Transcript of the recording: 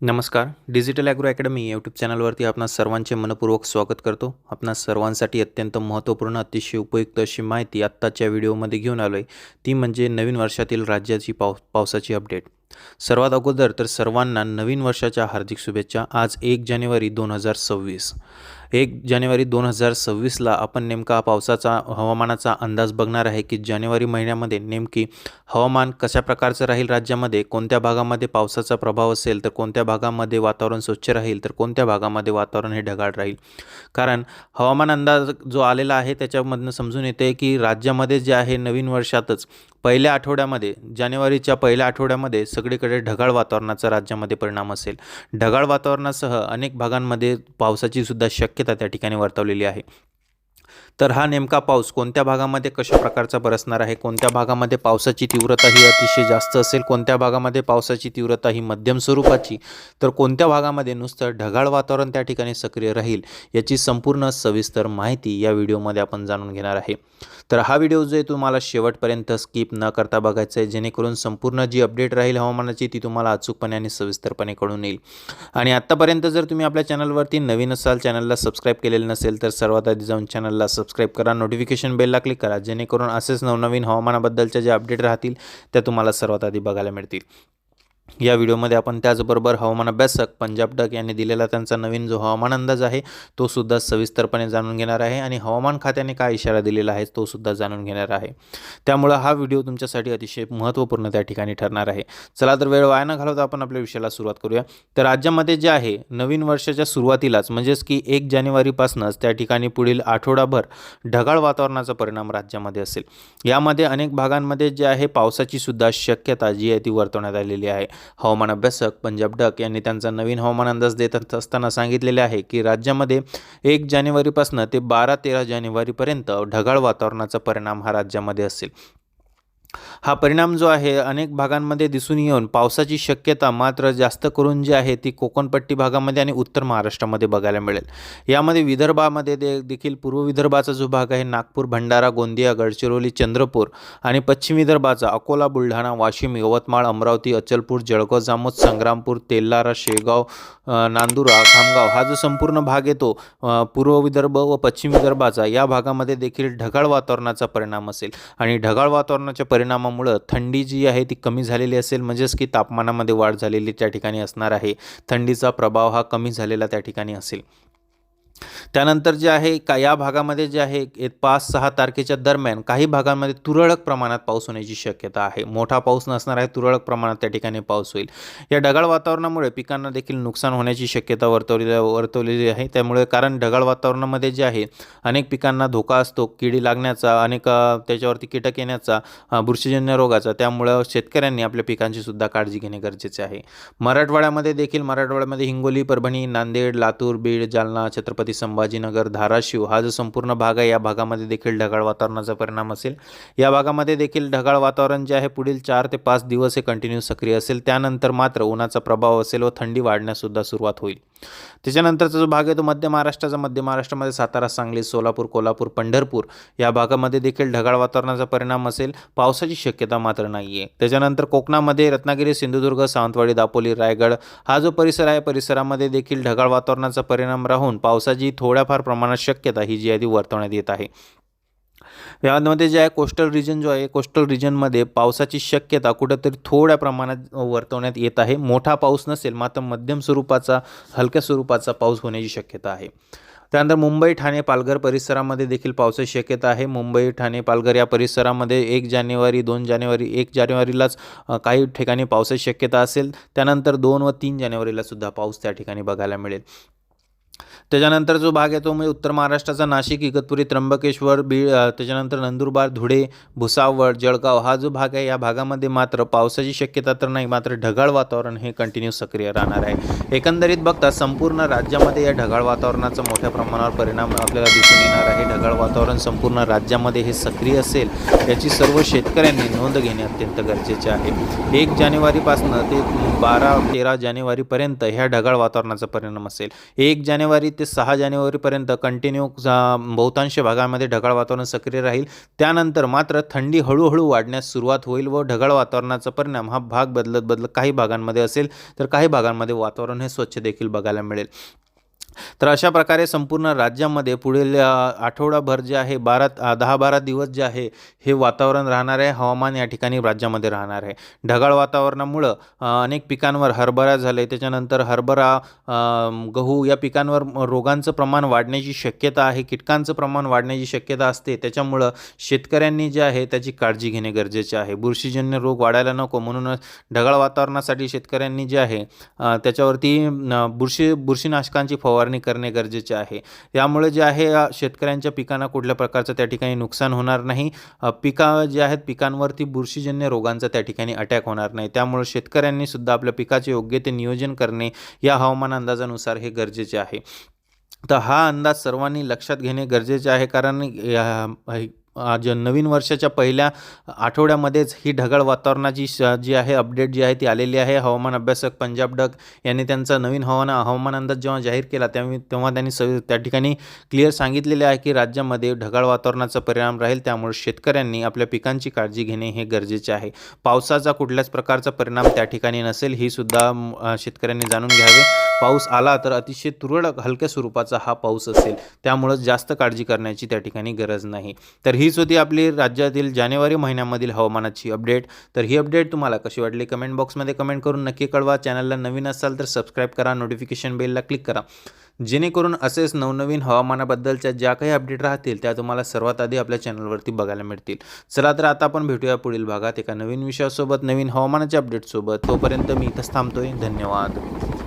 नमस्कार. Digital agro academy YouTube चॅनलवरती आपणा सर्वांचे मनपूर्वक स्वागत करतो. आपणा सर्वांसाठी अत्यंत महत्त्वपूर्ण अतिशय उपयुक्त अशी माहिती आत्ताच्या व्हिडिओमध्ये घेऊन आलो आहे ती म्हणजे नवीन वर्षातील राज्याची पाव पावसाची अपडेट सर्वात अगोदर तर सर्वांना नवीन वर्षाच्या हार्दिक शुभेच्छा. आज एक जानेवारी दोन हजार सव्वीस. एक जानेवारी दोन हजार सव्वीसला आपण नेमका पावसाचा हवामानाचा अंदाज बघणार आहे की जानेवारी महिन्यामध्ये नेमकी हवामान कशा प्रकारचं राहील राज्यामध्ये कोणत्या भागामध्ये पावसाचा प्रभाव असेल तर कोणत्या भागामध्ये वातावरण स्वच्छ राहील तर कोणत्या भागामध्ये वातावरण हे ढगाळ राहील. कारण हवामान अंदाज जो आलेला आहे त्याच्यामधनं समजून येते की राज्यामध्ये जे आहे नवीन वर्षातच पहिल्या आठवड्यामध्ये जानेवारीच्या पहिल्या आठवड्यामध्ये सगळीकडे ढगाळ वातावरणाचा राज्यामध्ये परिणाम असेल. ढगाळ वातावरणासह अनेक भागांमध्ये पावसाची सुद्धा शक्यता त्या ठिकाणी वर्तवलेली आहे. तर हा नेमका पाऊस कोणत्या भागामध्ये कशा प्रकारचा बरसणार आहे? कोणत्या भागामध्ये पावसाची तीव्रता ही अतिशय जास्त असेल? कोणत्या भागामध्ये पावसाची तीव्रता ही मध्यम स्वरूपाची? तर कोणत्या भागामध्ये नुसतं ढगाळ वातावरण त्या ठिकाणी सक्रिय राहील याची संपूर्ण सविस्तर माहिती या व्हिडिओमध्ये आपण जाणून घेणार आहे. तर हा व्हिडिओ जो आहे तुम्हाला शेवटपर्यंत स्किप न करता बघायचा आहे. जेणेकरून संपूर्ण जी अपडेट राहील हवामानाची ती तुम्हाला अचूकपणे आणि सविस्तरपणे कळून येईल. आणि आत्तापर्यंत जर तुम्ही आपल्या चॅनलवरती नवीन असाल चॅनलला सबस्क्राईब केलेलं नसेल तर सर्वात आधी जाऊन चॅनलला सबस्क्राईब करा नोटिफिकेशन बेलला क्लिक करा जेणेकरून असेच नवनवीन हवामानाबद्दलच्या ज्या अपडेट राहतील त्या तुम्हाला सर्वात आधी बघायला मिळतील. या व्हिडिओमध्ये आपण त्याचबरोबर हवामान अभ्यासक पंजाब डक यांनी दिलेला त्यांचा नवीन जो हवामान अंदाज आहे तो सुद्धा सविस्तरपणे जाणून घेणार आहे आणि हवामान खात्याने काय इशारा दिलेला आहे तो सुद्धा जाणून घेणार आहे. त्यामुळं हा व्हिडिओ तुमच्यासाठी अतिशय महत्त्वपूर्ण त्या ठिकाणी ठरणार आहे. चला तर वेळ वाया न घालवता आपण आपल्या विषयाला सुरुवात करूया. तर राज्यामध्ये जे आहे नवीन वर्षाच्या सुरुवातीलाच म्हणजेच की एक जानेवारीपासूनच त्या ठिकाणी पुढील आठवडाभर ढगाळ वातावरणाचा परिणाम राज्यामध्ये असेल. यामध्ये अनेक भागांमध्ये जे आहे पावसाची सुद्धा शक्यता जी आहे ती वर्तवण्यात आलेली आहे. हवामान अभ्यासक पंजाब डक यांनी त्यांचा नवीन हवामान अंदाज देत असताना सांगितलेले आहे की राज्यामध्ये एक जानेवारीपासून ते बारा तेरा जानेवारीपर्यंत ढगाळ वातावरणाचा परिणाम हा राज्यामध्ये असेल. हा परिणाम जो आहे अनेक भागांमध्ये दिसून येऊन पावसाची शक्यता मात्र जास्त करून जी आहे ती कोकणपट्टी भागामध्ये आणि उत्तर महाराष्ट्रामध्ये बघायला मिळेल. यामध्ये विदर्भामध्ये दे देखील पूर्व विदर्भाचा जो भाग आहे नागपूर भंडारा गोंदिया गडचिरोली चंद्रपूर आणि पश्चिम विदर्भाचा अकोला बुलढाणा वाशिम यवतमाळ अमरावती अचलपूर जळगाव जामोद संग्रामपूर तेल्लारा शेगाव नांदुरा खामगाव हा जो संपूर्ण भाग येतो पूर्व विदर्भ व पश्चिम विदर्भाचा या भागामध्ये देखील ढगाळ वातावरणाचा परिणाम असेल. आणि ढगाळ वातावरणाच्या परिणामामुळं थंडी जी आहे ती कमी झालेली असेल म्हणजेच की तापमानामध्ये वाढ झालेली त्या ठिकाणी असणार आहे. थंडीचा प्रभाव हा कमी झालेला त्या ठिकाणी असेल. त्यानंतर जे आहे का या भागामध्ये जे आहे एक पाच सहा तारखेच्या दरम्यान काही भागांमध्ये तुरळक प्रमाणात पाऊस होण्याची शक्यता आहे. मोठा पाऊस नसणार आहे तुरळक प्रमाणात त्या ठिकाणी पाऊस होईल. या ढगाळ वातावरणामुळे पिकांना देखील नुकसान होण्याची शक्यता वर्तवली वर्तवलेली आहे. त्यामुळे कारण ढगाळ वातावरणामध्ये जे आहे अनेक पिकांना धोका असतो किडी लागण्याचा अनेक त्याच्यावरती कीटक येण्याचा बुरशीजन्य रोगाचा त्यामुळं शेतकऱ्यांनी आपल्या पिकांची सुद्धा काळजी घेणे गरजेचे आहे. मराठवाड्यामध्ये देखील मराठवाड्यामध्ये हिंगोली परभणी नांदेड लातूर बीड जालना छत्रपती संभाजीनगर धाराशिव हा जो संपूर्ण भाग आहे या भागामध्ये देखील ढगाळ वातावरणाचा परिणाम असेल. या भागामध्ये देखील ढगाळ वातावरण जे आहे पुढील चार ते पाच दिवस हे कंटिन्यू सक्रिय असेल. त्यानंतर मात्र उन्हाचा प्रभाव असेल व थंडी वाढण्यासुद्धा सुरुवात होईल. त्याच्यानंतरचा जो भाग आहे तो मध्य महाराष्ट्राचा. मध्य महाराष्ट्रामध्ये सातारा सांगली सोलापूर कोल्हापूर पंढरपूर या भागामध्ये देखील ढगाळ वातावरणाचा परिणाम असेल. पावसाची शक्यता मात्र नाही आहे त्याच्यानंतर कोकणामध्ये रत्नागिरी सिंधुदुर्ग सावंतवाडी दापोली रायगड हा जो परिसर आहे परिसरामध्ये देखील ढगाळ वातावरणाचा परिणाम राहून पावसाची थोड्याफार प्रमाणात शक्यता ही जी आधी वर्तवण्यात येत आहे. यामध्ये जे आहे कोस्टल रिजन जो आहे कोस्टल रिजनमध्ये पावसाची शक्यता कुठंतरी थोड्या प्रमाणात वर्तवण्यात येत आहे. मोठा पाऊस नसेल मात्र मध्यम स्वरूपाचा हलक्या स्वरूपाचा पाऊस होण्याची शक्यता आहे. त्यानंतर मुंबई ठाणे पालघर परिसरामध्ये देखील पावसाची शक्यता आहे. मुंबई ठाणे पालघर या परिसरामध्ये एक जानेवारी दोन जानेवारी एक जानेवारीलाच काही ठिकाणी पावसाची शक्यता असेल. त्यानंतर दोन व तीन जानेवारीला सुद्धा पाऊस त्या ठिकाणी बघायला मिळेल. त्याच्यानंतर जो भाग आहे तो म्हणजे उत्तर महाराष्ट्राचा नाशिक इगतपुरी त्र्यंबकेश्वर बीड त्याच्यानंतर नंदुरबार धुळे भुसावळ जळगाव हा जो भाग आहे या भागामध्ये मात्र पावसाची शक्यता तर नाही मात्र ढगाळ वातावरण हे कंटिन्यू सक्रिय राहणार आहे. एकंदरीत बघता संपूर्ण राज्यामध्ये या ढगाळ वातावरणाचा मोठ्या प्रमाणावर परिणाम आपल्याला दिसून येणार आहे. ढगाळ वातावरण संपूर्ण राज्यामध्ये हे सक्रिय असेल याची सर्व शेतकऱ्यांनी नोंद घेणे अत्यंत गरजेचे आहे. एक जानेवारीपासून ते बारा तेरा जानेवारीपर्यंत ह्या ढगाळ वातावरणाचा परिणाम असेल. एक जानेवारी जानेवारी ते सहा जानेवारीपर्यंत कंटिन्यू बहुतांश भागामध्ये ढगाळ वातावरण सक्रिय राहील. त्यानंतर मात्र थंडी हळूहळू वाढण्यास सुरुवात होईल व ढगाळ वातावरणाचा परिणाम हा भाग बदलत बदलत काही भागांमध्ये असेल तर काही भागांमध्ये वातावरण हे स्वच्छ देखील बघायला मिळेल. तर अशा प्रकारे संपूर्ण राज्यामध्ये पुढील आठवडाभर जे आहे बारा दहा बारा दिवस जे आहे हे वातावरण राहणार आहे. हवामान या ठिकाणी राज्यामध्ये राहणार आहे. ढगाळ वातावरणामुळं अनेक पिकांवर हरभरा झाले. त्याच्यानंतर हरभरा गहू या पिकांवर रोगांचं प्रमाण वाढण्याची शक्यता आहे. कीटकांचं प्रमाण वाढण्याची शक्यता असते. त्याच्यामुळं शेतकऱ्यांनी जे आहे त्याची काळजी घेणे गरजेचे आहे. बुरशीजन्य रोग वाढायला नको. म्हणूनच ढगाळ वातावरणासाठी शेतकऱ्यांनी जे आहे त्याच्यावरती बुरशी बुरशीनाशकांची फवारणी करणे गरजेचे आहे. यामुळे जे आहे शेतकऱ्यांच्या पिकांना कुठल्या प्रकारचं त्या ठिकाणी नुकसान होणार नाही. पिका जे आहेत पिकांवरती बुरशीजन्य रोगांचा त्या ठिकाणी अटॅक होणार नाही. त्यामुळे शेतकऱ्यांनी सुद्धा आपल्या पिकाचे योग्य ते नियोजन करणे या हवामान अंदाजानुसार हे गरजेचे आहे. तर हा अंदाज सर्वांनी लक्षात घेणे गरजेचे आहे. कारण आज नवीन वर्षाच्या पहिल्या आठवड्यामध्येच ही ढगाळ वातावरणाची श- जी आहे अपडेट जी आहे ती आलेली आहे. हवामान अभ्यासक पंजाब डग यांनी त्यांचा नवीन हवामान हवामान अंदाज जेव्हा जाहीर केला त्यावेळी तेव्हा त्यांनी स त्या ठिकाणी क्लिअर सांगितलेले आहे की राज्यामध्ये ढगाळ वातावरणाचा परिणाम राहील. त्यामुळे शेतकऱ्यांनी आपल्या पिकांची काळजी घेणे हे गरजेचे आहे. पावसाचा कुठल्याच प्रकारचा परिणाम त्या ठिकाणी नसेल ही सुद्धा शेतकऱ्यांनी जाणून घ्यावे. पाऊस आला तर अतिशय तुरळक हलक्या स्वरूपाचा हा पाऊस असेल. त्यामुळं जास्त काळजी करण्याची त्या ठिकाणी गरज नाही. तर हीच होती आपली राज्यातील जानेवारी महिन्यामधील हवामानाची अपडेट. तर ही अपडेट तुम्हाला कशी वाटली? कमेंट बॉक्समध्ये कमेंट करून नक्की कळवा. चॅनलला नवीन असाल तर सबस्क्राईब करा. नोटिफिकेशन बेलला क्लिक करा. जेणेकरून असेच नवनवीन हवामानाबद्दलच्या ज्या काही अपडेट राहतील त्या तुम्हाला सर्वात आधी आपल्या चॅनलवरती बघायला मिळतील. चला तर आता आपण भेटूया पुढील भागात एका नवीन विषयासोबत नवीन हवामानाच्या अपडेटसोबत. तोपर्यंत मी इथंच थांबतोय. धन्यवाद.